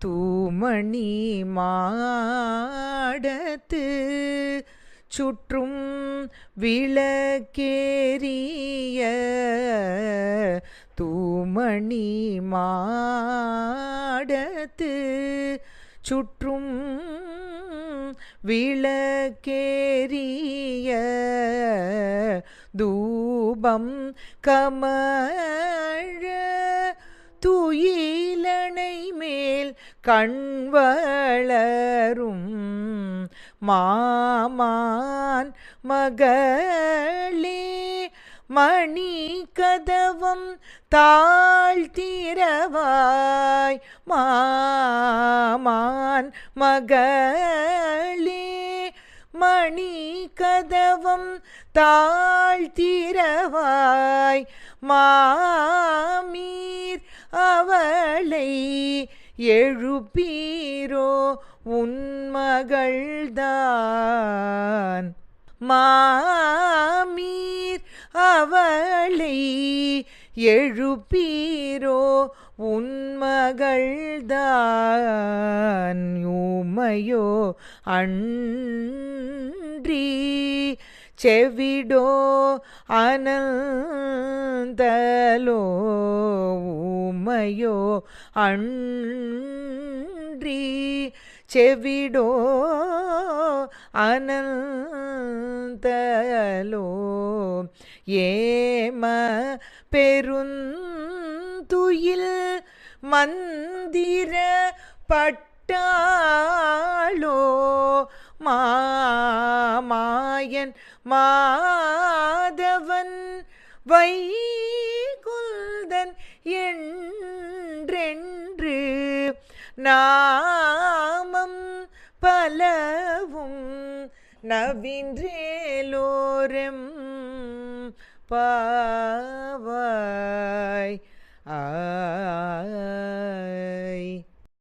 தூமணி மாடத்து சுற்றும் விளக்கேறிய தூமணி மாடத்து சுற்றும் விளக்கேறிய தூபம் கமழ துயிலணை கண்வளரும் மாமான் மகளே மணி கதவம் தாழ்த்திரவாய் மாமான் மகளே மணி கதவம் தாழ்த்திரவாய் மாமீர் அவளை எழுப்பீரோ உன்மகள்தான் மாமீர் அவளை எழுப்பீரோ உன்மகள்தான் ஊமையோ அன்றி செவிடோ அனந்தலோ ஊமையோ அன்றி செவிடோ அனந்தலோ ஏம பெருந்துயில் மந்திர பட்டாளோ மாமாயன் மாதவன் வை வைகுல்தன் என்றென்று நாமம் பலவும் நவின்றேலோரம் பாவாய். ஆ